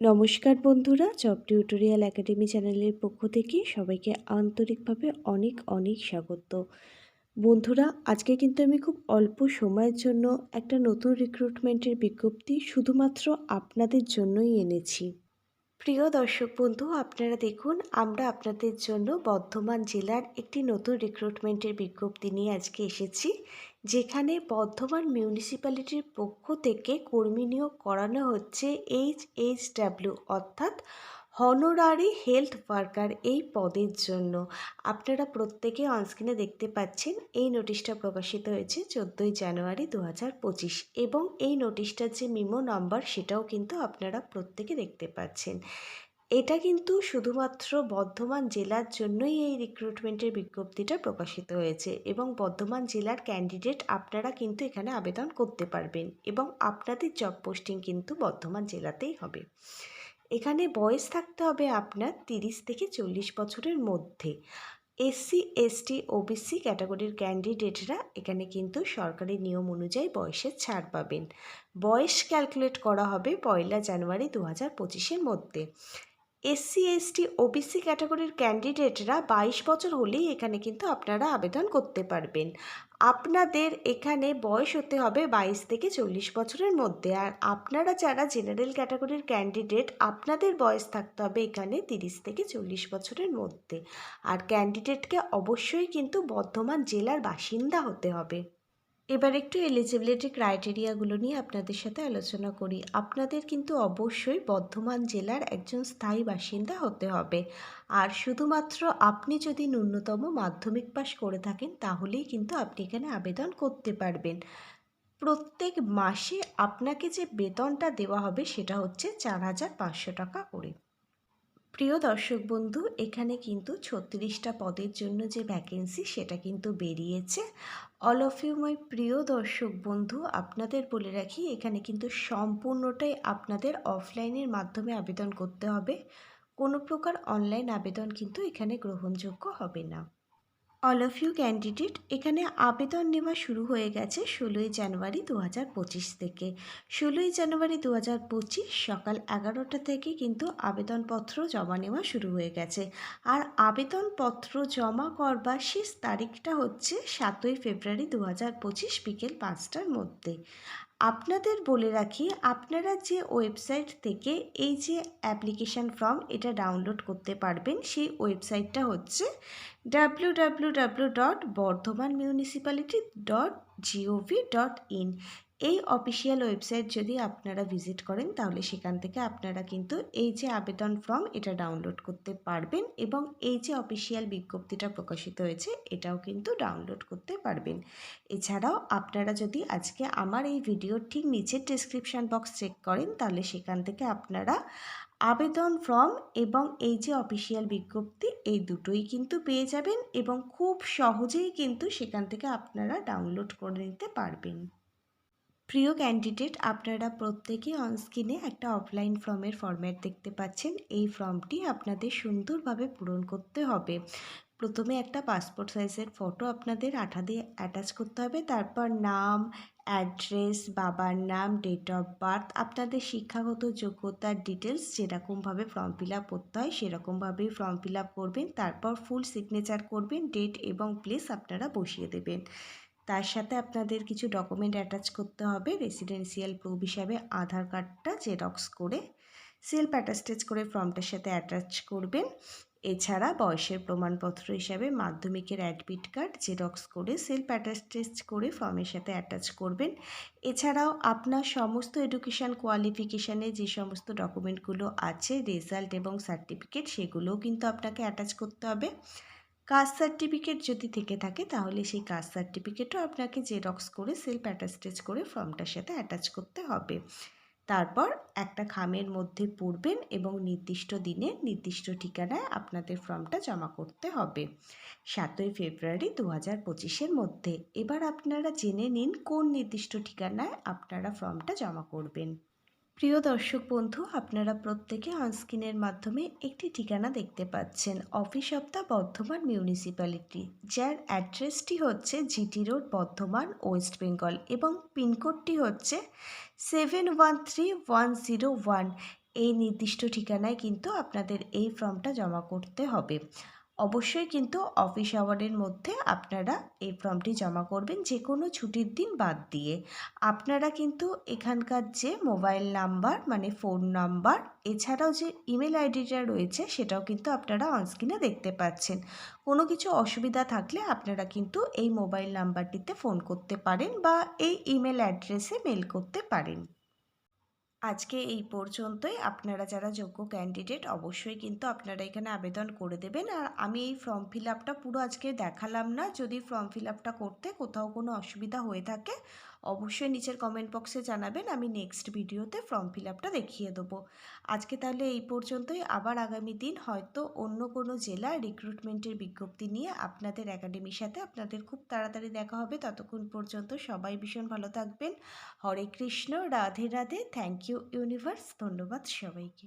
নমস্কার বন্ধুরা job tutorial academy চ্যানেলের পক্ষ থেকে সবাইকে আন্তরিকভাবে অনেক অনেক স্বাগত। বন্ধুরা, আজকে কিন্তু আমি খুব অল্প সময়ের জন্য একটা নতুন রিক্রুটমেন্টের বিজ্ঞপ্তি শুধুমাত্র আপনাদের জন্যই এনেছি। প্রিয় দর্শক বন্ধু, আপনারা দেখুন, আমরা আপনাদের জন্য বর্ধমান জেলার একটি নতুন রিক্রুটমেন্টের বিজ্ঞপ্তি নিয়ে আজকে এসেছি, যেখানে বর্ধমান মিউনিসিপ্যালিটির পক্ষ থেকে কর্মী নিয়োগ করানো হচ্ছে এইচ এইচ ডাব্লিউ অর্থাৎ হনোরারি হেলথ ওয়ার্কার এই পদের জন্য আপনারা প্রত্যেকে অনস্ক্রিনে দেখতে পাচ্ছেন এই নোটিশটা প্রকাশিত হয়েছে চোদ্দোই জানুয়ারি দু হাজার পঁচিশ এবং এই নোটিশটার যে মিমো নাম্বার সেটাও কিন্তু আপনারা প্রত্যেকে দেখতে পাচ্ছেন। এটা কিন্তু শুধুমাত্র বর্ধমান জেলার জন্যই এই রিক্রুটমেন্টের বিজ্ঞপ্তিটা প্রকাশিত হয়েছে এবং বর্ধমান জেলার ক্যান্ডিডেট আপনারা কিন্তু এখানে আবেদন করতে পারবেন এবং আপনাদের জব পোস্টিং কিন্তু বর্ধমান জেলাতেই হবে। এখানে বয়স থাকতে হবে আপনার তিরিশ থেকে চল্লিশ বছরের মধ্যে। এসসি, এসটি, ওবিসি ক্যাটাগরির ক্যান্ডিডেটরা এখানে কিন্তু সরকারি নিয়ম অনুযায়ী বয়সের ছাড় পাবেন। বয়স ক্যালকুলেট করা হবে পয়লা জানুয়ারি দু হাজার পঁচিশের মধ্যে। এসসি, এসটি, ওবিসি ক্যাটাগরির ক্যান্ডিডেটরা বাইশ বছর হলেই এখানে কিন্তু আপনারা আবেদন করতে পারবেন। আপনাদের এখানে বয়স হতে হবে বাইশ থেকে চল্লিশ বছরের মধ্যে। আর আপনারা যারা জেনারেল ক্যাটাগরির ক্যান্ডিডেট আপনাদের বয়স থাকতে হবে এখানে তিরিশ থেকে চল্লিশ বছরের মধ্যে। আর ক্যান্ডিডেটকে অবশ্যই কিন্তু বর্ধমান জেলার বাসিন্দা হতে হবে। এবার একটু এলিজিবিলিটি ক্রাইটেরিয়াগুলো নিয়ে আপনাদের সাথে আলোচনা করি। আপনাদের কিন্তু অবশ্যই বর্ধমান জেলার একজন স্থায়ী বাসিন্দা হতে হবে। আর শুধুমাত্র আপনি যদি ন্যূনতম মাধ্যমিক পাশ করে থাকেন, তাহলেই কিন্তু আপনি এখানে আবেদন করতে পারবেন। প্রত্যেক মাসে আপনাকে যে বেতনটা দেওয়া হবে, সেটা হচ্ছে চার হাজার পাঁচশো টাকা করে। প্রিয় দর্শক বন্ধু, এখানে কিন্তু ছত্রিশটা পদের জন্য যে ভ্যাকেন্সি সেটা কিন্তু বেরিয়েছে। অল অফ ইউ মাই প্রিয় দর্শক বন্ধু, আপনাদের বলে রাখি, এখানে কিন্তু সম্পূর্ণটাই আপনাদের অফলাইনের মাধ্যমে আবেদন করতে হবে। কোনো প্রকার অনলাইন আবেদন কিন্তু এখানে গ্রহণযোগ্য হবে না। অল অফ ইউ ক্যান্ডিডেট এখানে আবেদন নেওয়া শুরু হয়ে গেছে ষোলোই জানুয়ারি দু হাজার পঁচিশ থেকে। ষোলোই জানুয়ারি দু হাজার পঁচিশ সকাল এগারোটা থেকে কিন্তু আবেদনপত্র জমা নেওয়া শুরু হয়ে গেছে। আর আবেদনপত্র জমা করবার শেষ তারিখটা হচ্ছে সাতই ফেব্রুয়ারি দু হাজার পঁচিশ বিকেল পাঁচটার মধ্যে। আপনাদের বলে রাখি, আপনারা যে ওয়েবসাইট থেকে এই যে অ্যাপ্লিকেশান ফর্ম এটা ডাউনলোড করতে পারবেন, সেই ওয়েবসাইটটা হচ্ছে W W W dot Bardhaman municipality dot gov dot in এই অফিসিয়াল ওয়েবসাইট যদি আপনারা ভিজিট করেন, তাহলে সেখান থেকে আপনারা কিন্তু এই যে আবেদন ফর্ম এটা ডাউনলোড করতে পারবেন এবং এই যে অফিসিয়াল বিজ্ঞপ্তিটা প্রকাশিত হয়েছে, এটাও কিন্তু ডাউনলোড করতে পারবেন। এছাড়াও আপনারা যদি আজকে আমার এই ভিডিওর ঠিক নিচের ডিসক্রিপশান বক্স চেক করেন, তাহলে সেখান থেকে আপনারা আবেদন ফর্ম এবং এই যে অফিসিয়াল বিজ্ঞপ্তি, এই দুটোই কিন্তু পেয়ে যাবেন এবং খুব সহজেই কিন্তু সেখান থেকে আপনারা ডাউনলোড করে নিতে পারবেন। প্রিয় ক্যান্ডিডেট আপনারা প্রত্যেকে অনস্ক্রিনে একটা অফলাইন ফর্মের ফর্ম্যাট দেখতে পাচ্ছেন। এই ফর্মটি আপনাদের সুন্দরভাবে পূরণ করতে হবে। প্রথমে একটা পাসপোর্ট সাইজের ফটো আপনাদের আঠা দিয়ে অ্যাটাচ করতে হবে। তারপর নাম অ্যাড্রেস বাবার নাম ডেট অফ বার্থ আপনাদের শিক্ষাগত যোগ্যতার ডিটেলস যেরকমভাবে ফর্ম ফিল আপ করতে হয়, সেরকমভাবেই ফর্ম ফিল আপ করবেন। তারপর ফুল সিগনেচার করবেন ডেট এবং প্লেস আপনারা বসিয়ে দেবেন। তার সাথে আপনাদের কিছু ডকুমেন্ট অ্যাটাচ করতে হবে। রেসিডেন্সিয়াল প্রুফ হিসাবে আধার কার্ডটা জেরক্স করে সেলফ অ্যাটাস্টেজ করে ফর্মটার সাথে অ্যাটাচ করবেন। এছাড়া বয়সের প্রমাণপত্র হিসাবে মাধ্যমিকের অ্যাডমিট কার্ড জেরক্স করে সেলফ অ্যাটাস্টেজ করে ফর্মের সাথে অ্যাটাচ করবেন। এছাড়াও আপনার সমস্ত এডুকেশান কোয়ালিফিকেশানে যে সমস্ত ডকুমেন্টগুলো আছে রেজাল্ট এবং সার্টিফিকেট সেগুলোও কিন্তু আপনাকে অ্যাটাচ করতে হবে। কাস্ট সার্টিফিকেট যদি থেকে থাকে, তাহলে সেই কাস্ট সার্টিফিকেটও আপনাকে জেরক্স করে সেলফ অ্যাটাস্টেজ করে ফর্মটার সাথে অ্যাটাচ করতে হবে। তারপর একটা খামের মধ্যে পড়বেন এবং নির্দিষ্ট দিনে নির্দিষ্ট ঠিকানায় আপনাদের ফর্মটা জমা করতে হবে। সাতই ফেব্রুয়ারি দু হাজার পঁচিশের মধ্যে। এবার আপনারা জেনে নিন কোন নির্দিষ্ট ঠিকানায় আপনারা ফর্মটা জমা করবেন। প্রিয় দর্শক বন্ধু, আপনারা প্রত্যেকে অনস্ক্রিনের মাধ্যমে একটি ঠিকানা দেখতে পাচ্ছেন। অফিস দ্য বর্ধমান মিউনিসিপ্যালিটি, যার অ্যাড্রেসটি হচ্ছে GT road, Bardhaman, west Bengal এবং পিনকোডটি হচ্ছে seven one three one zero one. এই নির্দিষ্ট ঠিকানায় কিন্তু আপনাদের এই ফর্মটা জমা করতে হবে। অবশ্যই কিন্তু অফিস আওয়ারের মধ্যে আপনারা এই ফর্মটি জমা করবেন যে কোনো ছুটির দিন বাদ দিয়ে। আপনারা কিন্তু এখানকার যে মোবাইল নাম্বার মানে ফোন নাম্বার এছাড়াও যে ইমেল আইডিটা রয়েছে সেটাও কিন্তু আপনারা অনস্ক্রিনে দেখতে পাচ্ছেন। কোনো কিছু অসুবিধা থাকলে আপনারা কিন্তু এই মোবাইল নাম্বারটিতে ফোন করতে পারেন বা এই ইমেল অ্যাড্রেসে মেল করতে পারেন। আজকে এই পর্যন্তই। আপনারা যারা যোগ্য ক্যান্ডিডেট অবশ্যই কিন্তু আপনারা এখানে আবেদন করে দেবেন। আর আমি এই ফর্ম ফিল আপটা পুরো আজকে দেখালাম না। যদি ফর্ম ফিল আপটা করতে কোথাও কোনো অসুবিধা হয়ে থাকে অবশ্যই নিচের কমেন্ট বক্সে জানাবেন, আমি নেক্সট ভিডিওতে ফর্ম ফিল আপটা দেখিয়ে দেবো। আজকে তাহলে এই পর্যন্তই, আবার আগামী দিন হয়তো অন্য কোনো জেলার রিক্রুটমেন্টের বিজ্ঞপ্তি নিয়ে আপনাদের একাডেমির সাথে আপনাদের খুব তাড়াতাড়ি দেখা হবে। ততক্ষণ পর্যন্ত সবাই ভীষণ ভালো থাকবেন। Hare Krishna, Radhe Radhe thank you universe ধন্যবাদ সবাইকে।